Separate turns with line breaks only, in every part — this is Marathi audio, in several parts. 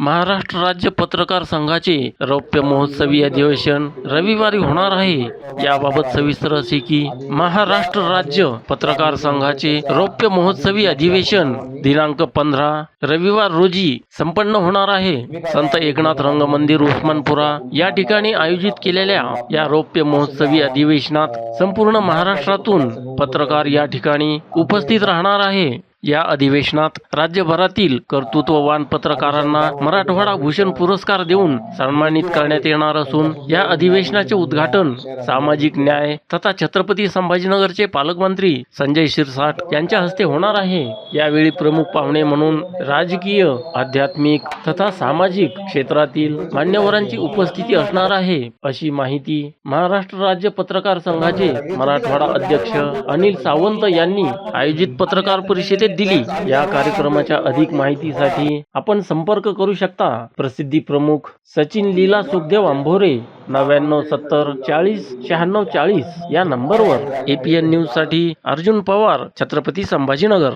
महाराष्ट्र राज्य पत्रकार संघाचे रौप्य महोत्सवी अधिवेशन रविवारी होणार आहे. याबाबत सविस्तर असे की महाराष्ट्र राज्य पत्रकार संघाचे रौप्य महोत्सवी अधिवेशन दिनांक पंधरा रविवार रोजी संपन्न होणार आहे. संत एकनाथ रंग मंदिर उस्मानपुरा या ठिकाणी आयोजित केलेल्या या रौप्य महोत्सवी अधिवेशनात संपूर्ण महाराष्ट्रातून पत्रकार या ठिकाणी उपस्थित राहणार आहे. या अधिवेशनात राज्यभरातील कर्तृत्ववान पत्रकारांना मराठवाडा भूषण पुरस्कार देऊन सन्मानित करण्यात येणार असून या अधिवेशनाचे उद्घाटन सामाजिक न्याय तथा छत्रपती संभाजीनगरचे पालकमंत्री संजय शिरसाट यांच्या हस्ते होणार आहे. यावेळी प्रमुख पाहुणे म्हणून राजकीय आध्यात्मिक तथा सामाजिक क्षेत्रातील मान्यवरांची उपस्थिती असणार आहे अशी माहिती महाराष्ट्र राज्य पत्रकार संघाचे मराठवाडा अध्यक्ष अनिल सावंत यांनी आयोजित पत्रकार परिषदेत दिली. या कार्यक्रमाच्या अधिक माहितीसाठी आपण संपर्क करू शकता. प्रसिद्धी प्रमुख सचिन लीला सुखदेव आंभोरे नव्याण्णव सत्तर चाळीस शहाण्णव चाळीस या नंबरवर. एपीएन न्यूजसाठी अर्जुन पवार छत्रपती संभाजीनगर.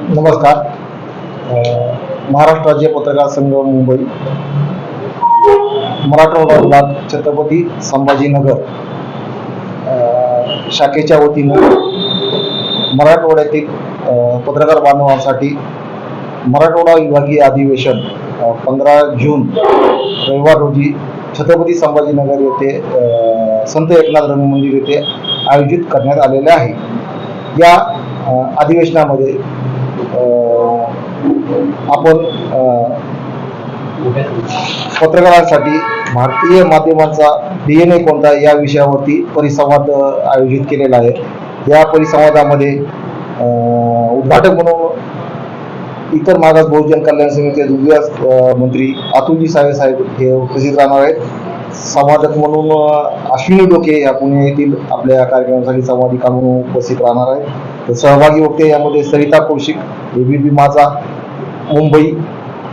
नमस्कार. महाराष्ट्र राज्य पत्रकार संघ मुंबई. मराठवाडा छत्रपती संभाजीनगर. शाखेच्या वतीनं मराठवाड्यातील पत्रकार बांधवांसाठी मराठवाडा विभागीय अधिवेशन पंधरा जून रविवार रोजी छत्रपती संभाजीनगर येथे संत एकनाथ रंगमंदिर येथे आयोजित करण्यात आलेले आहे. या अधिवेशनामध्ये आपण पत्रकारांसाठी भारतीय माध्यमांचा डी एन ए कोणता या विषयावरती परिसंवाद आयोजित केलेला आहे. या परिसंवादामध्ये उद्घाटक म्हणून इतर मागास बहुजन कल्याण समितीचे दुसरे मंत्री अतुलजी साहेब साहेब हे उपस्थित राहणार आहेत. संवादक म्हणून अश्विनी डोके या पुणे येथील आपल्या कार्यक्रमासाठी संवादिका म्हणून उपस्थित राहणार आहेत. तर सहभागी वक्ते यामध्ये सरिता कौशिक एबीपी माझा मुंबई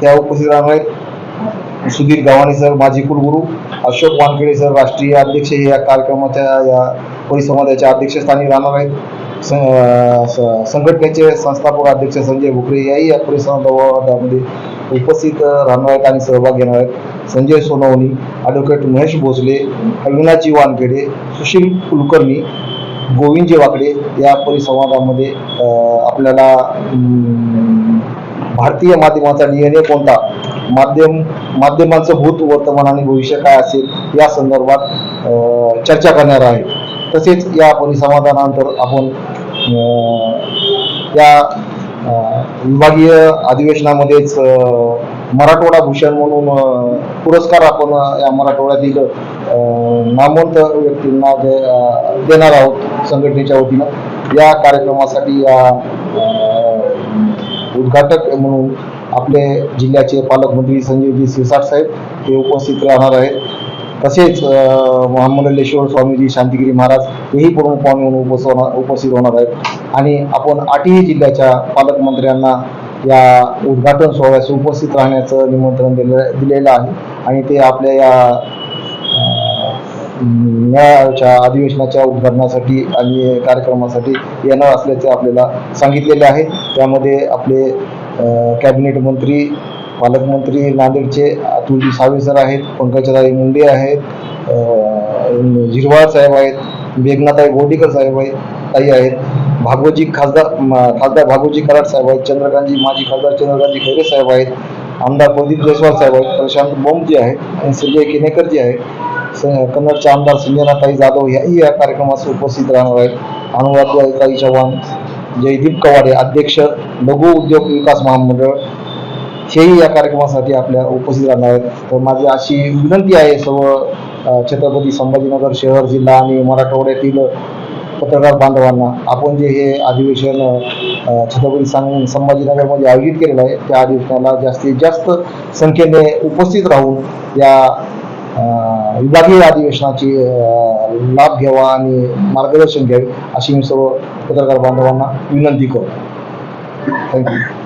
त्या उपस्थित राहणार आहेत. सुधीर गव्हाणे सर माजी कुलगुरू अशोक वानखेडे सर राष्ट्रीय अध्यक्ष हे या कार्यक्रमाच्या या परिसंवादाच्या अध्यक्षस्थानी राहणार आहेत स- संघटनेचे संस्थापक अध्यक्ष संजय भुकरे याही या परिसंवादामध्ये उपस्थित राहणार आहेत आणि सहभाग घेणार आहेत. संजय सोनवणी ॲडव्होकेट महेश भोसले अविनाजी वानखेडे सुशील कुलकर्णी गोविंदजी वाकडे या परिसंवादामध्ये आपल्याला भारतीय माध्यमाचा डीएनए कोणता? माध्यम माध्यमांचं भूत वर्तमान आणि भविष्य काय असेल? या संदर्भात चर्चा करणार आहे. तसेच या परिसंवादानंतर आपण या विभागीय अधिवेशनामध्येच मराठवाडा भूषण म्हणून पुरस्कार आपण या मराठवाड्यातील अं, नामवंत व्यक्तींना दे- देणार आहोत संघटनेच्या वतीनं. या कार्यक्रमासाठी या उद्घाटक म्हणून आपले जिल्ह्याचे पालकमंत्री संजीवजी सिरसाट साहेब हे उपस्थित राहणार आहेत. तसेच महामंडलेश्वर स्वामीजी शांतिगिरी महाराज हेही प्रमुख पाहुणे म्हणून उपस्थित होणार उपस्थित होणार आहेत. आणि आपण आठही जिल्ह्याच्या पालकमंत्र्यांना या उद्घाटन सोहळ्यास उपस्थित राहण्याचं निमंत्रण दिलं दिलेलं आहे. आणि ते आपल्या या मेळाव्याच्या अधिवेशनाच्या उद्घाटनासाठी आणि कार्यक्रमासाठी येणार असल्याचे आपल्याला सांगितलेले आहे. त्यामध्ये आपले कॅबिनेट मंत्री पालकमंत्री नांदेडचे अतुलजी सावेसर आहेत पंकजाताई मुंडे आहेत झिरवाळ साहेब आहेत मेघनाताई गोडीकर साहेब आहेत ताई आहेत. भागवतजी खासदार खासदार भागवतजी कराड साहेब आहेत चंद्रकांतजी माजी खासदार चंद्रकांतजी खैरे साहेब आहेत आमदार प्रदीप जयस्वाल साहेब आहेत प्रशांत बोमजी आहेत आणि संजय किनेकरजी आहेत. स- कन्नडचे आमदार संजनाताई जाधव याही या कार्यक्रमास उपस्थित राहणार आहेत. अनुराधाताई चव्हाण जयदीप कवाडे अध्यक्ष लघु उद्योग विकास महामंडळ हेही या कार्यक्रमासाठी आपल्या उपस्थित राहणार आहेत. तर माझी अशी विनंती आहे सर्व छत्रपती संभाजीनगर शहर जिल्हा आणि मराठवाड्यातील पत्रकार बांधवांना आपण जे हे अधिवेशन छत्रपती सं संभाजीनगरमध्ये आयोजित केलेलं आहे त्या अधिवेशनाला जास्तीत जास्त संख्येने उपस्थित राहून या विभागीय अधिवेशनाची लाभ घ्यावा आणि मार्गदर्शन घ्यावे अशी मी सर्व पत्रकार बांधवांना विनंती करतो. थँक्यू